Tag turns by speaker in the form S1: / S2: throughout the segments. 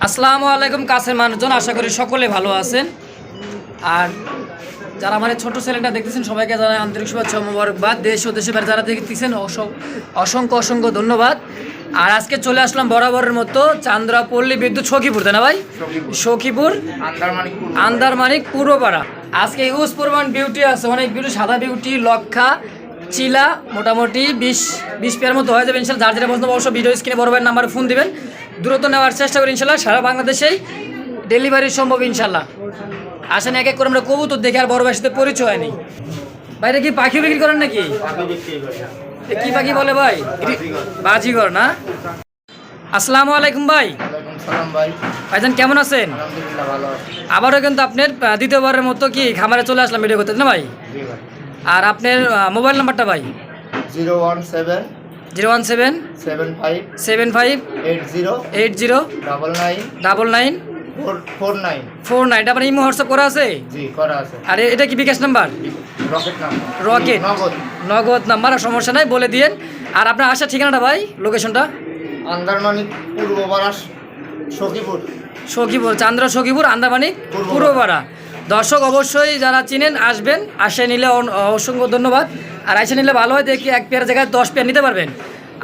S1: আসসালামু আলাইকুম, কাছের মানুষজন, আশা করি সকলে ভালো আছেন। আর যারা এই ছোট চ্যানেলটা দেখতেছেন, সবাইকে জানাই আন্তরিক শুভেচ্ছা মোবারকবাদ। দেশ ও দেশে বাইরে যারা দেখতেছেন, অস- অসংখ্য অসংখ্য ধন্যবাদ। আর আজকে চলে আসলাম বরাবরের মতো চান্দ্রাপল্লী বিদ্যুৎ সখীপুর, তাই না ভাই? সখীপুর, আন্দারমানিক পূর্বপাড়া। আজকে ইউজ পরিমাণ বিউটি আছে, অনেক বিউটি, সাদা বিউটি, লক্ষা, চিলা, মোটামুটি বিশ বিশ পেয়ার মতো হয়ে যাবে, ইনশাল্লাহ। যার যেটা পছন্দ অবশ্য ভিডিও স্ক্রিনে বড় নাম্বারে ফোন দিবেন। দ্রুত নেওয়ার চেষ্টা করি ইনশাল্লাহ। সারা বাংলাদেশেই ডেলিভারি সম্ভব ইনশাল্লাহ। আসেন এক এক করে আমরা কবুতর দেখে আর বড় ভাইয়ের সাথে পরিচয় হয়নি বাইরে কি পাখি বিক্রি করেন নাকি? কি পাখি বলে ভাই? বাজিগর না? আসসালামু আলাইকুম ভাই। ভাইজান কেমন আছেন? আবারও কিন্তু আপনার দ্বিতীয়বারের মতো কি খামারে চলে আসলাম ভিডিও করতে না ভাই? আর আপনার মোবাইল নাম্বারটা ভাই?
S2: Zero one seven
S1: zero one seven?
S2: Seven five
S1: seven five?
S2: Eight zero
S1: eight zero?
S2: Double nine
S1: double nine?
S2: Four nine.
S1: Four nine. আপনার ইমো হোয়াটসঅ্যাপ করা আছে?
S2: জি করা আছে।
S1: আর এটা কি বিকাশ নাম্বার?
S2: রকেট নাম
S1: রকেট।
S2: নগদ।
S1: নগদ নাম্বার আর সমস্যা নাই বলে দিয়েন। আর আপনার আসার ঠিকানাটা ভাই লোকেশনটা?
S2: আন্দারমানিক পূর্ব বারাস সখীপুর।
S1: সখীপুর চান্দ্র সখীপুর
S2: পূর্বপাড়া।
S1: পূর্বপাড়া দর্শক অবশ্যই যারা চিনেন আসবেন আসে নিলে অসংখ্য ধন্যবাদ। আর আসে নিলে ভালো হয় দেখি এক পেয়ার জায়গায় দশ পেয়ার নিতে পারবেন।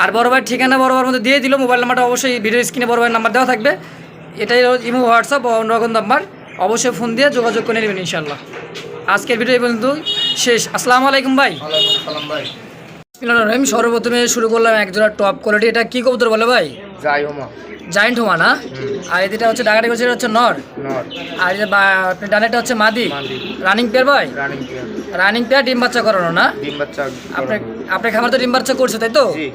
S1: আর বড় ভাইয়ের ঠিকানা বড় ভাইয়ের মধ্যে দিয়ে দিল মোবাইল নাম্বারটা অবশ্যই ভিডিও স্ক্রিনে বড় ভাইয়ের নাম্বার দেওয়া থাকবে। এটাই ইমো হোয়াটসঅ্যাপ অন্যরকম নাম্বার। অবশ্যই ফোন দিয়ে যোগাযোগ করে নেবেন ইনশাল্লাহ আজকের ভিডিও এই পর্যন্ত শেষ। আসসালামু আলাইকুম ভাই। আমি সর্বপ্রথমে শুরু করলাম একজোড়া টপ কোয়ালিটি এটা কি কবুতর বলে ভাই?
S2: যাই হোমা।
S1: জায়েন্ট হোমা না? আর এটা হচ্ছে ডাকাটি করছে এটা হচ্ছে নর। আর ডানেটা হচ্ছে মাদি।
S2: মাদি।
S1: রানিং পেয়ার ভাই?
S2: রানিং পেয়ার
S1: রানিং পেয়ার ডিম বাচ্চা করানো না?
S2: ডিম বাচ্চা
S1: আপনার আপনার খাবার তো ডিম বাচ্চা করছে তাই তো?
S2: জি।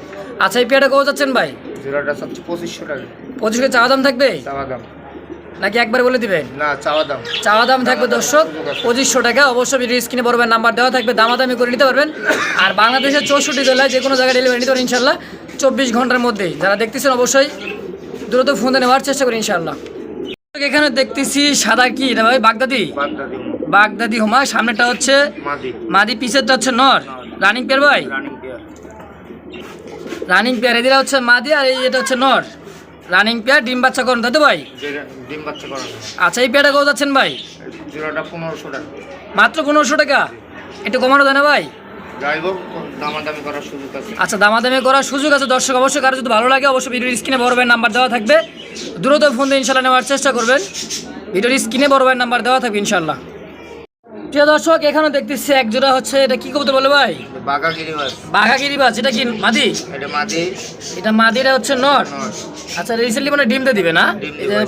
S1: আচ্ছা এই পেয়ারটা কত যাচ্ছেন ভাই?
S2: জিরোটা সবচেয়ে পঁচিশশো টাকা।
S1: পঁচিশ করে চাওয়া দাম থাকবে?
S2: চাওয়া দাম।
S1: নাকি একবার বলে দিবেন?
S2: না চাওয়া দাম।
S1: চাওয়া দাম থাকবে দর্শক পঁচিশশো টাকা। অবশ্যই ভিডিও স্ক্রিনে পড়বেন নাম্বার দেওয়া থাকবে। দামাদামি করে নিতে পারবেন। আর বাংলাদেশের চৌষট্টি জেলায় যে কোনো জায়গায় ডেলিভারি নিতে পারেন ইনশাল্লাহ চব্বিশ ঘণ্টার মধ্যেই যারা দেখতেছেন অবশ্যই দ্রুত ফোন নেওয়ার চেষ্টা করি ইনশাল্লাহ এখানে দেখতেছি সাদা কি? এটা ভাই বাগদাদি?
S2: বাগদাদি।
S1: বাগদাদি হোমা সামনেটা হচ্ছে
S2: মাদি।
S1: পিসেরটা হচ্ছে নর। রানিং পেয়ার ভাই
S2: রানিং পেয়ার
S1: এদিকে হচ্ছে মাদি আর এই এটা হচ্ছে নর। রানিং পেয়ার ডিম বাচ্চা করুন তাই তো ভাই?
S2: ডিম বাচ্চা করানো।
S1: আচ্ছা এই পেয়ারটা কত যাচ্ছেন ভাই?
S2: পনেরোশো টাকা।
S1: মাত্র পনেরোশো টাকা? একটু কমানো যায় না ভাই? আচ্ছা দামাদামি করার সুযোগ আছে দর্শক অবশ্যই কারও যদি ভালো লাগে অবশ্যই ভিডিওর স্ক্রিনে বড় ভাইয়ের নাম্বার দেওয়া থাকবে। দ্রুত ফোন দিয়ে ইনশাল্লাহ নেওয়ার চেষ্টা করবেন। ভিডিওর স্ক্রিনে বড় ভাইয়ের নাম্বার দেওয়া থাকবে ইনশাল্লাহ। প্রিয় দর্শক এখানে দেখতেছি এক জোড়া হচ্ছে এটা কি কবুতর বলে ভাই?
S2: বাঘাগিরি বাস
S1: এটা কি মাদি?
S2: এটা মাদি।
S1: এটা হচ্ছে নর? আচ্ছা রিসেন্টলি মানে ডিম দিয়ে দিবে না?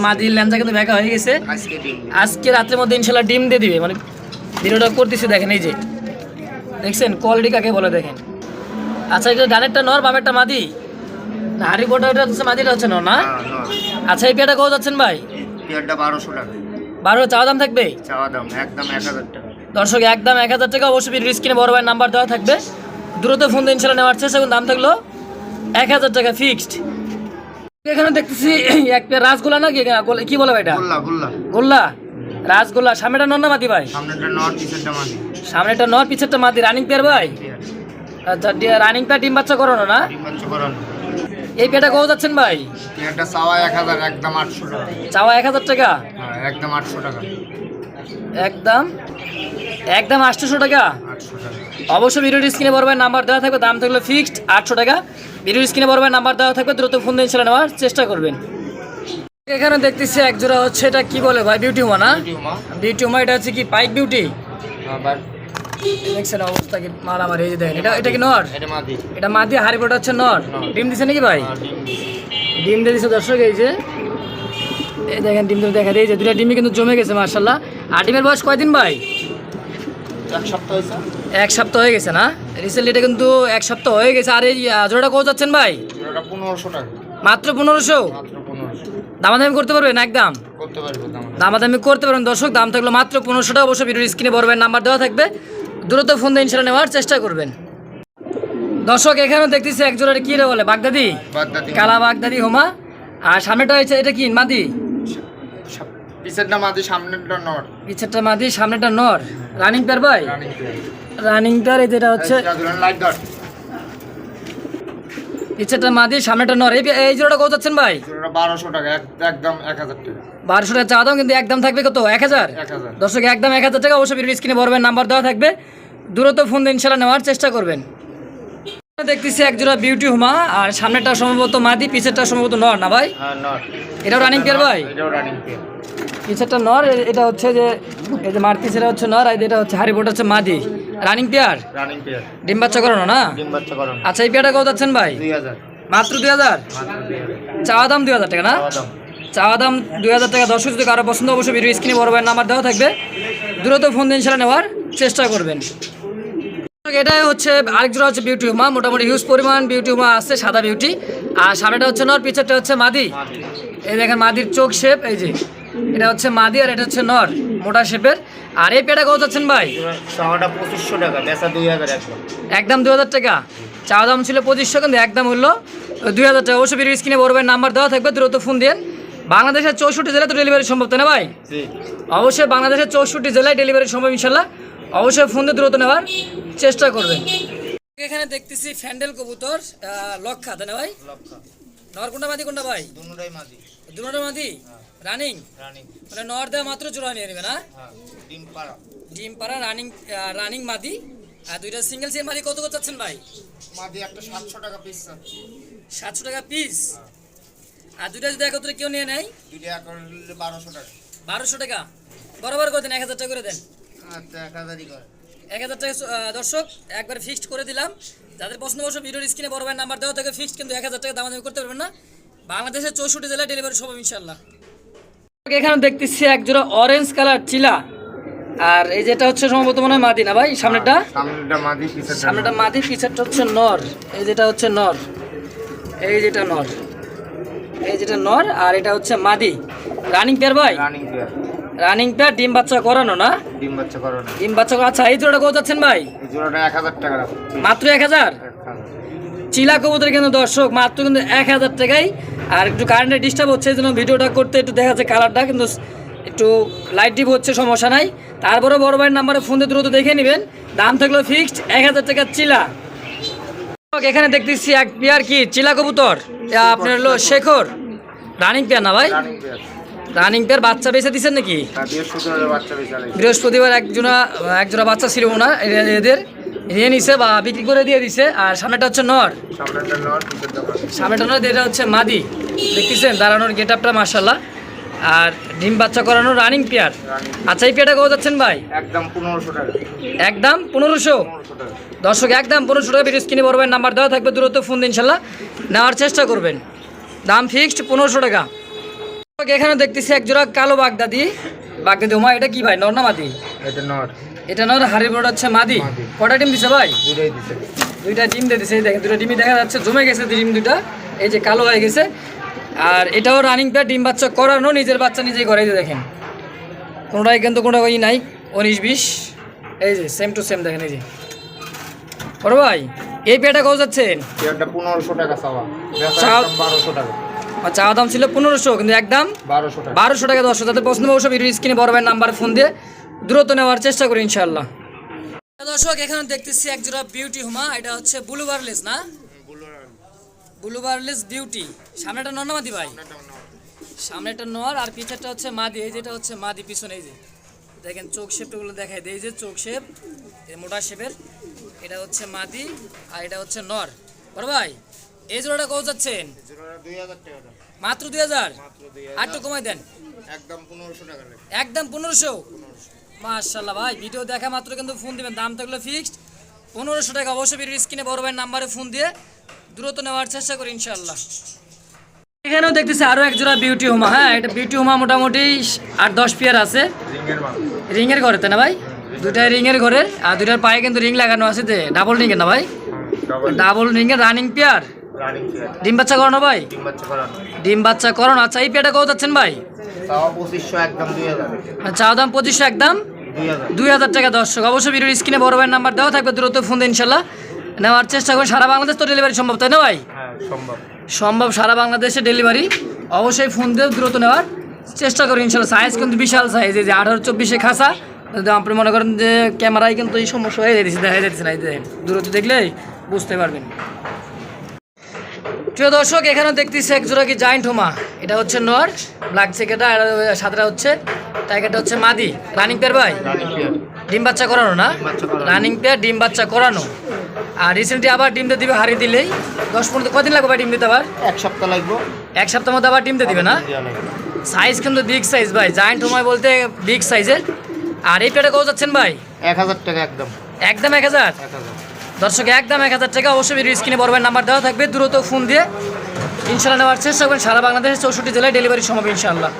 S1: মাদির ল্যাঞ্চা কিন্তু দেখা হয়ে গেছে।
S2: আজকে
S1: রাত্রের মধ্যে ইনশাল্লাহ ডিম দিয়ে দিবে। মানে ভিডিওটা করতেছি দেখেন এই যে। দেখছেন? কোয়ালিটি কাকে বলে দেখেন। আচ্ছা এটা ডানেরটা নর বামেরটা মাদি? না হাড়ি ওটা হচ্ছে মাদিটা হচ্ছে নর না?
S2: হ্যাঁ
S1: আচ্ছা এই পেয়ারটা কত যাচ্ছেন ভাই?
S2: পেয়ারটা বারোশো টাকা।
S1: বারো চাওয়া দাম থাকবে?
S2: চাওয়া দাম একদম এক হাজার টাকা।
S1: দর্শক একদম এক হাজার টাকা অবশ্যই স্ক্রিনে বড় ভাইয়ের নাম্বার দেওয়া থাকবে। দ্রুত ফোন দিয়ে ইনশাল্লাহ নেওয়ার চেষ্টা দাম থাকল এক হাজার টাকা ফিক্সড এখানে দেখতেছি এক পেয়ার রাসগোলা না কি বলে ভাই এটা
S2: গোল্লা গোল্লা।
S1: গোল্লা? রাসগোল্লা সামনেটা নর না মাদি ভাই?
S2: সামনেটা নর পিছেরটা মাদি।
S1: মাদি। রানিং পেয়ার ভাই? আচ্ছা রানিং পেয়ার ডিম বাচ্চা করানো না? এই পেয়ারটা কত যাচ্ছেন ভাই?
S2: পেয়ারটা চাওয়া এক হাজার একদম আটশো টাকা।
S1: চাওয়া এক হাজার টাকা?
S2: হ্যাঁ একদম আটশো টাকা।
S1: একদম একদম আটশোশো টাকা।
S2: আটশো টাকা
S1: অবশ্যই ভিডিও স্ক্রিনে ভাইয়ের নাম্বার দেওয়া থাকবে দাম থাকলে ফিক্সড আটশো টাকা। ভিডিও স্ক্রিনে ভাইয়ের নাম্বার দেওয়া থাকবে দ্রুত ফোন দিয়ে ইনশাল্লাহ নেওয়ার চেষ্টা করবেন। এখানে দেখতেছি এক জোড়া হচ্ছে এটা কি বলে ভাই? বিউটি হুমা না? বিউটি হুমা এটা হচ্ছে কি পাইক বিউটি দেখছেন অবস্থা কি? মারামারি এই যে দেখেন এটা এটা কি নর?
S2: এটা মাদি।
S1: হচ্ছে নর। ডিম দিছে নাকি ভাই?
S2: ডিম
S1: ডিম দিয়ে দিচ্ছে দর্শক এই যে। এই দেখেন ডিম দিয়ে দেখা এই যে দুটা ডিমই কিন্তু জমে গেছে মার্শাল্লাহ আর ডিমের বয়স কয়দিন ভাই?
S2: এক সপ্তাহ হয়েছে।
S1: এক সপ্তাহ হয়ে গেছে না? রিসেন্টলি এটা কিন্তু এক সপ্তাহ হয়ে গেছে। আর এই জোড়াটা কত যাচ্ছেন ভাই?
S2: পনেরোশো টাকা
S1: মাত্র পনেরোশো? দামাদামি করতে পারবেন একদম?
S2: করতে পারব দাম
S1: দামাদামি করতে পারবেন। দর্শক দাম থাকল মাত্র পনেরোশো টাকা অবশ্যই ভিডিওর স্ক্রিনে বড় নাম্বার দেওয়া থাকবে। দ্রুত ফোন দিয়ে ইনশাল্লাহ নেওয়ার চেষ্টা করবেন। দর্শক এখানেও দেখতেছি এক জোড়াটা কী রে বলে? বাগদাদি?
S2: বাগদাদি।
S1: কালা বাগদাদি হোমা। আর সামনেটা হয়েছে এটা কি? মাদি?
S2: পিছেরটা মাদি সামনেরটা নর।
S1: পিছেরটা মাদি সামনেটা নর। রানিং পেয়ার ভাই
S2: রানিং পেয়ার
S1: এই যেটা হচ্ছে পিছেরটা সামনেটা নর। এই এই জোড়াটা কত যাচ্ছেন ভাই?
S2: বারোশো টাকা একদম এক হাজার টাকা।
S1: বারোশো টাকা চা দাম কিন্তু একদম থাকবে কত? এক হাজার? দর্শক একদম এক হাজার টাকা অবশ্যই ভিডিও স্ক্রিনে বলবেন নাম্বার দেওয়া থাকবে। দূরত্ব ফোন দিয়ে ইনশাল্লাহ নেওয়ার চেষ্টা করবেন। দেখতেছি এক জোড়া বিউটি হুমা আর সামনেটা সম্ভবত মাদি পিছেরটা সম্ভবত নর না ভাই?
S2: হ্যাঁ
S1: এটাও রানিং পেয়ার ভাই
S2: এটাও রানিং পেয়ার
S1: পিছেরটা নর এটা হচ্ছে যে এই যে মার পিছেরা হচ্ছে নর আর এটা হচ্ছে হারি বোর্ড হচ্ছে মাদি। রানিং পেয়ার
S2: রানিং পেয়ার
S1: ডিম বাচ্চা করানো না?
S2: ডিম বাচ্চা করুন।
S1: আচ্ছা এই পেয়ারটা কত যাচ্ছেন ভাই?
S2: দুই হাজার।
S1: মাত্র দুই হাজার? চাওয়া দাম দুই হাজার টাকা না? চাওয়া দাম। দুই হাজার টাকা। দর্শক যদি কারও পছন্দ অবশ্যই ভিডিও স্ক্রিনে বড় ভাইয়ের নাম্বার দেওয়া থাকবে। দ্রুত ফোন দিয়ে ইনশাল্লাহ নেওয়ার চেষ্টা করবেন। এটাই হচ্ছে আরেক জোড়া হচ্ছে বিউটি হুমা মোটামুটি হিউজ পরিমাণ বিউটি হুমা আছে সাদা বিউটি আর সামনেটা হচ্ছে নর পিছেরটা হচ্ছে মাদি। এই দেখেন মাদির চোখ শেপ এই যে। এটা হচ্ছে মাদি আর এটা হচ্ছে নর মোটা শেপের। আর এই পেটা কত যাচ্ছেন ভাই?
S2: চাওয়াটা পঁচিশশো টাকা বেচা দুই হাজার একদম
S1: দুই হাজার টাকা। চাওয়া দাম ছিল পঁচিশশো কিন্তু একদম হলো দুই হাজার টাকা। অবশ্যই ভিডিও স্ক্রিনে বড় ভাইয়ের নাম্বার দেওয়া থাকবে দ্রুত ফোন দিন বাংলাদেশের চৌষট্টি জেলায় তো ডেলিভারি সম্ভব তাই না ভাই?
S2: জি।
S1: অবশ্যই বাংলাদেশের চৌষট্টি জেলায় ডেলিভারি সম্ভব ইনশাল্লাহ। অবশ্যই ফোন দিয়ে দ্রুত নেওয়ার চেষ্টা করবেন। এখানে দেখতেছি ফ্যান্ডেল কবুতর লক্ষা তাই না ভাই? নর কোনটা মাদি কোনটা ভাই?
S2: দুটাই মাঝি
S1: মাদি? রানিং? মানে নর দেওয়া মাত্র জোড়া নিয়ে নেবে না?
S2: হ্যাঁ ডিম পাড়া।
S1: ডিম পাড়া রানিং রানিং মাদি। আর দুইটা সিঙ্গেল সিম মাদি কত কত চাচ্ছেন ভাই?
S2: একটা সাতশো টাকা পিস
S1: সাতশো টাকা পিস আর দুইটা যদি একত্রে কেউ নিয়ে নেয়?
S2: দুইটা বারোশো টাকা।
S1: বারোশো টাকা। বরাবর করে দেন এক হাজার টাকা করে দেন।
S2: আচ্ছা এক হাজারই করে।
S1: এক হাজার টাকা দর্শক একবার ফিক্সড করে দিলাম। যাদের পছন্দ অবশ্য ভিডিওর স্ক্রিনে বড় ভাইয়ের নাম্বার দেওয়া থেকে ফিক্সড কিন্তু এক হাজার টাকা দামাদামি করতে পারবেন না। বাংলাদেশের চৌষট্টি জেলায় ডেলিভারি সব ইনশাল্লাহ এখানে দেখতেছি এক জোড়া অরেঞ্জ কালার চিলা আর এই যেটা হচ্ছে সম্ভবত মনে হয় মাদি না ভাই? সামনেটা
S2: পিছের
S1: সামনেটা মাদি পিছেরটা হচ্ছে নর। এই যেটা হচ্ছে নর। এই যেটা নর। এই যেটা নর আর এটা হচ্ছে মাদি। রানিং পেয়ার ভাই?
S2: রানিং পেয়ার
S1: রানিং পেয়ার ডিম বাচ্চা করানো না?
S2: ডিম বাচ্চা করো না
S1: ডিম বাচ্চা আচ্ছা এই জোড়াটা কত যাচ্ছেন ভাই?
S2: এই জোড়াটা এক হাজার টাকা
S1: মাত্র এক হাজার?
S2: এক হাজার।
S1: চিলা কবুতর কিন্তু দর্শক মাত্র কিন্তু এক হাজার টাকাই আর একটু কারেন্টের ডিস্টার্ব হচ্ছে এই জন্য ভিডিওটা করতে একটু দেখা যাচ্ছে কালারটা কিন্তু একটু লাইট ডিপ হচ্ছে সমস্যা নাই। তারপরে বড় ভাইয়ের নাম্বারে ফোন দিয়ে দ্রুত দেখে নেবেন। দাম থাকল ফিক্সড এক হাজার টাকার চিলা। এখানে দেখতেছি এক পেয়ার কি? চিলা কবুতর। আপনার হলো শেখর। রানিং পেয়ার না ভাই?
S2: রানিং পেয়ার
S1: বাচ্চা বেঁচে দিচ্ছেন নাকি?
S2: বৃহস্পতিবার বেচারে
S1: বৃহস্পতিবার একজনা একজোড়া বাচ্চা ছিল না এদের। নিয়ে নিছে বা বিক্রি করে দিয়ে দিছে আর সামনেটা হচ্ছে নর।
S2: সামনেটা নর
S1: এটা হচ্ছে মাদি। দেখতেছেন দাঁড়ানোর গেট আপটা মার্শাল্লাহ আর ডিম বাচ্চা করানো রানিং পেয়ার। আচ্ছা এই পেয়ারটা যাচ্ছেন ভাই?
S2: একদম পনেরোশো টাকা।
S1: একদম পনেরোশো? দর্শক একদম পনেরোশো টাকা ভিডিও স্ক্রিনে বড়বেন নাম্বার দেওয়া থাকবে দূরত্ব ফোন দিন ইনশাল্লাহ নেওয়ার চেষ্টা করবেন। দাম ফিক্সড পনেরোশো টাকা। এখানে দেখতেছি এক জোড়া কালো বাগদাদি বাগদাদি ওমা এটা কি ভাই নর না মাদি?
S2: এটা নর।
S1: এটা নর হারিবোর্ড হচ্ছে মাদি। কটা ডিম দিছে ভাই? দুইটা ডিম দিয়ে দিছে এই দেখেন দুইটা ডিমই দেখা যাচ্ছে জমে গেছে ডিম দুইটা। এই যে কালো হয়ে গেছে। আর এটাও রানিং প্যাড ডিম বাচ্চা করানো নিজের বাচ্চা নিজেই করে এই যে দেখেন। কোনোটাই কিন্তু কোনো ই নাই উনিশ বিশ। এই যে সেম টু সেম দেখেন এই যে। বড় ভাই এই পেয়ারটা কত যাচ্ছেন
S2: পনেরোশো টাকা বারোশো টাকা।
S1: চাওয়া দাম ছিল পনেরোশো কিন্তু একদম
S2: বারোশো টাকা।
S1: বারোশো টাকা দশশো যাদের পছন্দ অবশ্যই স্ক্রিনে বড় ভাইয়ের নাম্বার ফোন দিয়ে দ্রুত নেওয়ার চেষ্টা করি ইনশাল্লাহ দর্শক এখানে দেখতেছি এক জোড়া বিউটি হুমা এটা হচ্ছে ব্লু বার্লেস না? ব্লু বার্লেস বিউটি সামনেটা মাদি ভাই? সামনেটা নর আর পিছেরটা হচ্ছে মাদি। এই যেটা হচ্ছে মাদি পিছনে এই যে। দেখেন চোখ শেপগুলো দেখায় দেয় এই যে চোখ শেপ এই মোটা শেপের এটা হচ্ছে মাদি আর এটা হচ্ছে নর। বড় ভাই এই জোড়াটা কত যাচ্ছেন? মাত্র দুই হাজার? আর একটু কমাই দেন।
S2: একদম পনেরোশো টাকা
S1: একদম পনেরোশো? মার্শাল্লাহ ভাই ভিডিও দেখা মাত্র কিন্তু ফোন দিবেন। দাম থাকলে ফিক্সড পনেরোশো টাকা অবশ্যই ভিডিও স্ক্রিনে বড় ভাইয়ের নাম্বারে ফোন দিয়ে দ্রুত নেওয়ার চেষ্টা করি ইনশাল্লাহ এখানেও দেখতেছি আরও এক জোড়া বিউটি হোমা হ্যাঁ এটা বিউটি হোমা মোটামুটি আট দশ পেয়ার আছে। রিংয়ের ঘরে তাই না ভাই? দুটাই রিংয়ের ঘরে আর দুটার পায়ে কিন্তু রিং লাগানো আছে যে ডাবল রিংয়ের না ভাই?
S2: ডবল
S1: ডাবল রিংয়ের রানিং পেয়ার
S2: রানিং
S1: ডিম বাচ্চা করানো ভাই?
S2: ডিম বাচ্চা করানো।
S1: ডিম বাচ্চা করানো। আচ্ছা এই পেয়ারটা কত যাচ্ছেন ভাই?
S2: পঁচিশশো একদম দুই হাজার।
S1: চা দাম পঁচিশশো একদম?
S2: দুই হাজার।
S1: টাকা দর্শক। অবশ্যই ভিডিওর স্ক্রিনে বড় ভাইয়ের নাম্বার দেওয়া থাকবে দ্রুত ফোন দিয়ে ইনশাল্লাহ নেওয়ার চেষ্টা করুন সারা বাংলাদেশ তো ডেলিভারি সম্ভব তাই না ভাই?
S2: হ্যাঁ সম্ভব।
S1: সম্ভব সারা বাংলাদেশে ডেলিভারি অবশ্যই ফোন দিয়ে দ্রুত নেওয়ার চেষ্টা করি ইনশাল্লাহ। সাইজ কিন্তু বিশাল সাইজ এই যে আঠারো চব্বিশে খাসা। আপনি মনে করেন যে ক্যামেরায় কিন্তু এই সমস্যা হয়ে যাচ্ছে দেখা যাচ্ছে না এই যে দূরত্ব দেখলেই বুঝতে পারবেন। প্রিয় দর্শক এখানে দেখতেছি এক জোড়া কি জায়েন্ট হোমা। এটা হচ্ছে নর ব্ল্যাক চেকেটা আর সাদাটা হচ্ছে টাইগারটা হচ্ছে মাদি। রানিং পেয়ার ভাই? ডিম বাচ্চা করানো না। রানিং পেয়ার ডিম বাচ্চা করানো। আর রিসেন্টলি আবার ডিম দিয়ে দিবে হারি দিলেই। দশ পনেরো কদিন লাগবে ভাই ডিম দিতে আবার?
S2: এক সপ্তাহ লাগবে।
S1: এক সপ্তাহ মধ্যে আবার ডিম দিয়ে দিবে না? সাইজ কিন্তু বিগ সাইজ ভাই। জায়েন্ট হোমায় বলতে বিগ সাইজের আর এই পেয়ারটা কত যাচ্ছেন ভাই?
S2: এক হাজার টাকা একদম।
S1: একদম এক হাজার?
S2: এক হাজার।
S1: দর্শক একদম এক হাজার টাকা অবশ্যই ভিডিও স্ক্রিনে বড় নাম্বার দেওয়া থাকবে। দ্রুত ফোন দিয়ে ইনশাল্লাহ নেওয়ার চেষ্টা করবেন। সারা বাংলাদেশের চৌষট্টি জেলায় ডেলিভারি সম্ভব ইনশাল্লাহ।